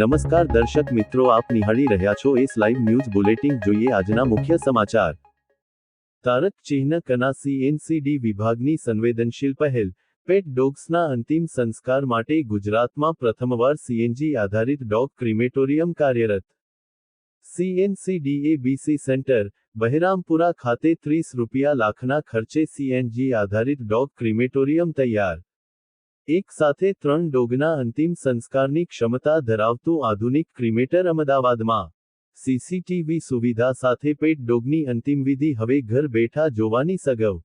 નમસ્કાર દર્શક મિત્રો, આપ નિહાળી રહ્યા છો એસ લાઈવ ન્યૂઝ બુલેટિન. જોઈએ આજના મુખ્ય સમાચાર. તારક ચિહ્ન કના સીએનસીડી વિભાગની સંવેદનશીલ પહેલ. પેટ ડોગ્સના અંતિમ સંસ્કાર માટે ગુજરાતમાં પ્રથમવાર સીએનજી આધારિત ડોગ ક્રિમેટોરિયમ કાર્યરત. સીએનસીડીએ બીસી સેન્ટર, બહેરામપુરા ખાતે ત્રીસ રૂપિયા લાખના ખર્ચે સીએનજી આધારિત ડોગ ક્રિમેટોરિયમ તૈયાર. એક સાથે ત્રણ ડોગના અંતિમ સંસ્કારની ક્ષમતા ધરાવતું આધુનિક ક્રિમેટર અમદાવાદમાં. સીસીટીવી સુવિધા સાથે પેટ ડોગની અંતિમવિધિ હવે ઘર બેઠા જોવાની સગવ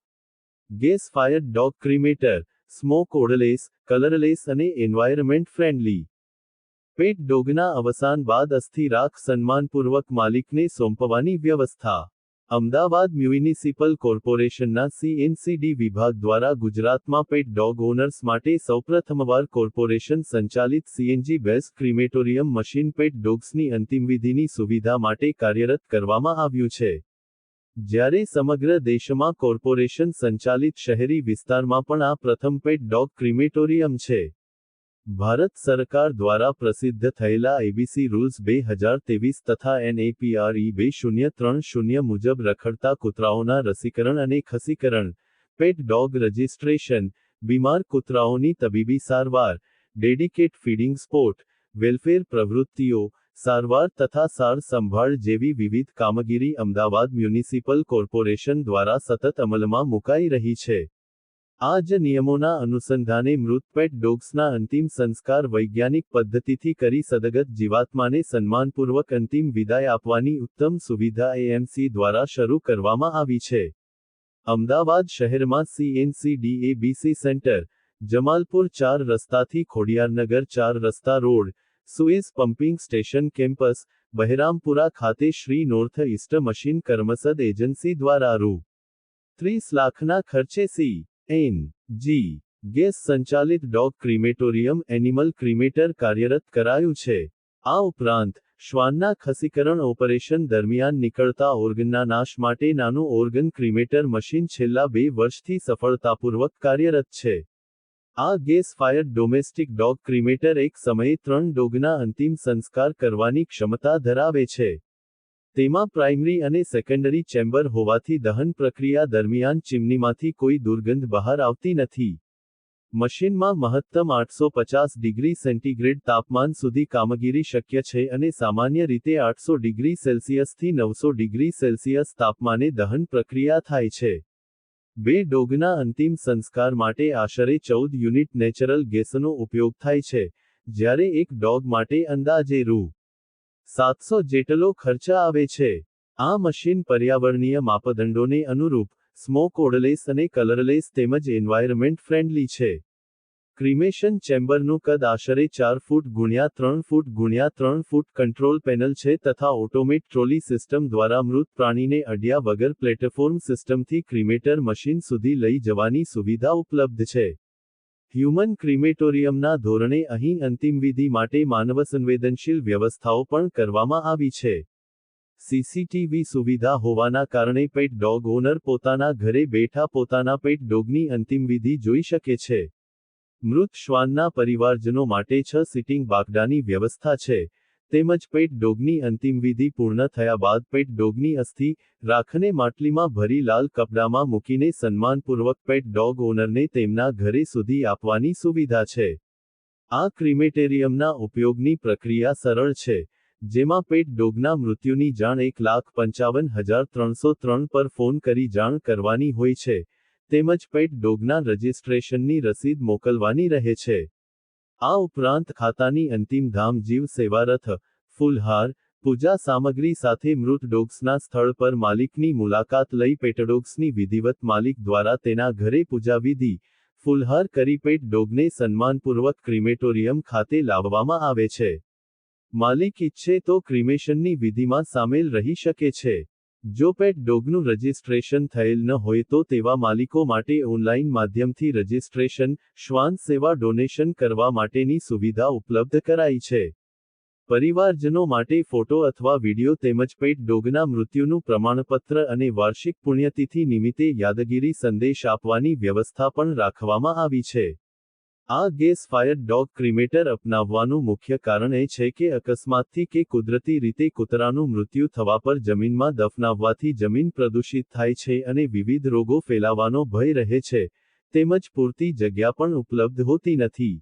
gas fire dog cremator, smoke odourless, colourless અને એન્વાયરમેન્ટ ફ્રેન્ડલી. પેટ ડોગના અવસાન બાદ અસ્થિ રાખ સન્માનપૂર્વક માલિકને સોંપવાની વ્યવસ્થા. અમદાવાદ મ્યુનિસિપલ કોર્પોરેશનના સીએનસીડી વિભાગ દ્વારા ગુજરાતમાં પેટ ડોગ ઓનર્સ માટે સૌપ્રથમવાર કોર્પોરેશન સંચાલિત CNG base crematorium machine pet ડોગ્સની અંતિમવિધિની સુવિધા માટે કાર્યરત કરવામાં આવ્યું છે. જ્યારે સમગ્ર દેશમાં કોર્પોરેશન સંચાલિત શહેરી વિસ્તારમાં પણ આ પ્રથમ પેટ ડોગ ક્રિમેટોરિયમ છે. ભારત સરકાર દ્વારા પ્રસિદ્ધ થયેલા એબીસી રૂલ્સ બે હજાર ત્રેવીસ તથા એનએપીઆરઈ બે શૂન્ય ત્રણ શૂન્ય મુજબ રખડતા કૂતરાઓના રસીકરણ અને ખસીકરણ પેટ ડોગ રજિસ્ટ્રેશન બીમાર કૂતરાઓની તબીબી સારવાર ડેડિકેટ ફીડિંગ સ્પોટ વેલફેર પ્રવૃત્તિઓ, સારવાર તથા સાર સંભાળ જેવી વિવિધ કામગીરી અમદાવાદ મ્યુનિસિપલ કોર્પોરેશન દ્વારા સતત અમલમાં મુકાઈ રહી છે. આ જ નિયમોના અનુસંધાને મૃતપેટ ડોગ્સના અંતિમ સંસ્કાર વૈજ્ઞાનિક પદ્ધતિથી કરી સદગત જીવાત્માને સન્માનપૂર્વક અંતિમ વિદાય આપવાની ઉત્તમ સુવિધા એએમસી દ્વારા શરૂ કરવામાં આવી છે. અમદાવાદ શહેરમાં સીએનસી ડીએબીસી સેન્ટર, જમાલપુર ચાર રસ્તાથી ખોડિયારનગર ચાર રસ્તા road, sewage pumping station campus, Behrampura ખાતે Shri north east machine Karamsad agency દ્વારા રૂ. ત્રીસ લાખના ખર્ચે સી. એન જી ગેસ સંચાલિત ડોગ ક્રિમેટોરિયમ એનિમલ ક્રિમેટર કાર્યરત કરાયું છે. આ ઉપરાંત, શ્વાનના ખસીકરણ ઓપરેશન દરમિયાન નીકળતા ઓર્ગનના નાશ માટે નાનું ઓર્ગન ક્રિમેટર મશીન છેલ્લા બે વર્ષથી સફળતાપૂર્વક કાર્યરત છે. આ gas fired domestic dog cremator એક સમયે ત્રણ ડોગના અંતિમ સંસ્કાર કરવાની ક્ષમતા ધરાવે છે. તેમાં પ્રાઇમરી અને સેકન્ડરી ચેમ્બર હોવાથી દહન પ્રક્રિયા દરમિયાન ચીમનીમાંથી કોઈ દુર્ગંધ બહાર આવતી નથી. મશીનમાં મહત્તમ આઠસો પચાસ ડિગ્રી સેન્ટીગ્રેડ તાપમાન સુધી કામગીરી શક્ય છે અને સામાન્ય રીતે આઠસો ડિગ્રી સેલ્સિયસથી નવસો ડિગ્રી સેલ્સિયસ તાપમાને દહન પ્રક્રિયા થાય છે. બે ડોગના અંતિમ સંસ્કાર માટે આશરે ચૌદ યુનિટ નેચરલ ગેસનો ઉપયોગ થાય છે, જ્યારે એક ડોગ માટે અંદાજે રૂ. સાતસો જેટલો ખર્ચા આવે છે. આ મશીન પર્યાવરણીય માપદંડોને અનુરૂપ સ્મોક ઓડલેસ અને કલરલેસ તેમજ એન્વાયરમેન્ટ ફ્રેન્ડલી છે. ક્રિમેશન ચેમ્બરનું કદ આશરે ચાર ફૂટ ગુણ્યા ત્રણ ફૂટ ગુણ્યા ત્રણ ફૂટ કંટ્રોલ પેનલ છે તથા ઓટોમેટ ટ્રોલી સિસ્ટમ દ્વારા મૃત પ્રાણીને અડ્યા વગર પ્લેટફોર્મ સિસ્ટમથી ક્રિમેટર મશીન સુધી લઈ જવાની સુવિધા ઉપલબ્ધ છે. હ્યુમન ક્રિમેટોરિયમના ધોરણે અહીં અંતિમવિધિ માટે માનવ સંવેદનશીલ વ્યવસ્થાઓ પણ કરવામાં આવી છે. સીસીટીવી સુવિધા હોવાના કારણે પેટ ડોગ ઓનર પોતાના ઘરે બેઠા પોતાના પેટ ડોગની અંતિમવિધિ જોઈ શકે છે. મૃત શ્વાનના પરિવારજનો માટે છ સિટિંગ બાકડાની વ્યવસ્થા છે. તેમજ પેટ ડોગની અંતિમવિધિ પૂર્ણ થયા બાદ પેટ ડોગની અસ્થિ રાખને માટલીમાં ભરી લાલ કપડામાં મૂકીને સન્માનપૂર્વક પેટ ડોગ ઓનરને તેમના ઘરે સુધી આપવાની સુવિધા છે. આ ક્રિમેટેરિયમના ઉપયોગની પ્રક્રિયા સરળ છે, જેમાં પેટ ડોગના મૃત્યુની જાણ એક લાખ પંચાવન હજાર ત્રણસો ત્રણ પર ફોન કરી જાણ કરવાની હોય છે, તેમજ પેટ ડોગના રજિસ્ટ્રેશનની રસીદ મોકલવાની રહે છે. આ ઉપરાંત ખાતાની અંતિમ ધામ જીવ સેવારથ, ફૂલહાર, પૂજા સામગ્રી સાથે મૃત ડોગ્સના સ્થળ પર માલિકની મુલાકાત લઈ પેટડોગ્સની વિધિવત માલિક દ્વારા તેના ઘરે પૂજા વિધિ, ફૂલહાર કરી પેટ ડોગને સન્માનપૂર્વક ક્રિમેટોરિયમ ખાતે લાવવામાં આવે છે. માલિક ઈચ્છે તો ક્રિમેશનની વિધિમાં સામેલ રહી શકે છે. જો પેટ ડોગનું રજિસ્ટ્રેશન થયેલ ન હોય તો તેવા માલિકો માટે ઓનલાઈન માધ્યમથી રજિસ્ટ્રેશન, શ્વાન સેવા ડોનેશન કરવા માટેની સુવિધા ઉપલબ્ધ કરાઈ છે. પરિવારજનો માટે ફોટો અથવા વિડિયો તેમજ પેટ ડોગના મૃત્યુનું પ્રમાણપત્ર અને વાર્ષિક પુણ્યતિથિ નિમિત્તે યાદગીરી સંદેશ આપવાની વ્યવસ્થા પણ રાખવામાં આવી છે. આ ગેસ ફાયર ડોગ ક્રિમેટર અપનાવવાનું મુખ્ય કારણ એ છે કે અકસ્માતથી કે કુદરતી રીતે કૂતરાનું મૃત્યુ થવા પર જમીનમાં દફનાવવાથી જમીન પ્રદૂષિત થાય છે અને વિવિધ રોગો ફેલાવાનો ભય રહે છે. તેમજ પૂરતી જગ્યા પણ ઉપલબ્ધ હોતી નથી.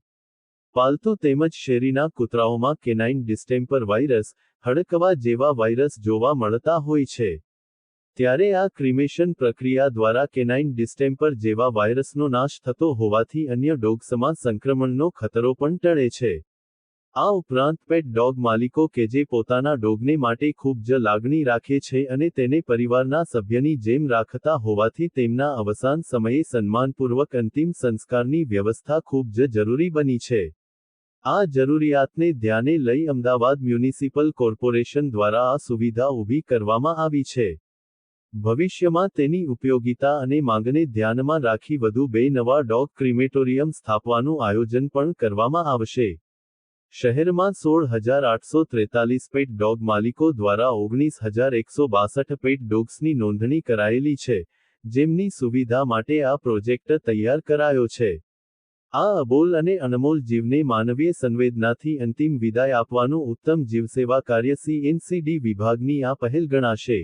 પાલતુ તેમજ શેરીના કૂતરાઓમાં કેનાઇન ડિસ્ટેમ્પર વાયરસ, હડકવા જેવા વાયરસ જોવા મળતા હોય છે. ત્યારે આ ક્રિમેશન પ્રક્રિયા દ્વારા કેનાઇન ડિસ્ટેમ્પર જેવા વાયરસનો નાશ થતો હોવાથી અન્ય ડોગ સમાન સંક્રમણનો ખતરો પણ ટળે છે. આ ઉપરાંત પેટ ડોગ માલિકો કે જે પોતાના ડોગને માટે ખૂબ જ લાગણી રાખે છે અને તેને પરિવારના સભ્યની જેમ રાખતા હોવાથી તેમના અવસાન સમયે સન્માનપૂર્વક અંતિમ સંસ્કારની વ્યવસ્થા ખૂબ જ જરૂરી બની છે. આ જરૂરિયાતને ધ્યાને લઈ અમદાવાદ મ્યુનિસિપલ કોર્પોરેશન દ્વારા આ સુવિધા ઊભી કરવામાં આવી છે. ભવિષ્યમાં તેની ઉપયોગિતા અને માંગને ધ્યાનમાં રાખી વધુ બે નવા ડોગ ક્રિમેટોરિયમ સ્થાપવાનું આયોજન પણ કરવામાં આવશે. શહેરમાં સોળ હજાર આઠસો ત્રેતાલીસ પેટ ડોગ માલિકો દ્વારા ઓગણીસ હજાર એકસો બાસઠ પેટ ડોગ્સની નોંધણી કરાયેલી છે, જેમની સુવિધા માટે આ પ્રોજેક્ટ તૈયાર કરાયો છે. આ અબોલ અને અનમોલ જીવને માનવીય સંવેદનાથી અંતિમ વિદાય આપવાનું ઉત્તમ જીવસેવા કાર્ય સીએનસીડી વિભાગની આ પહેલ ગણાશે.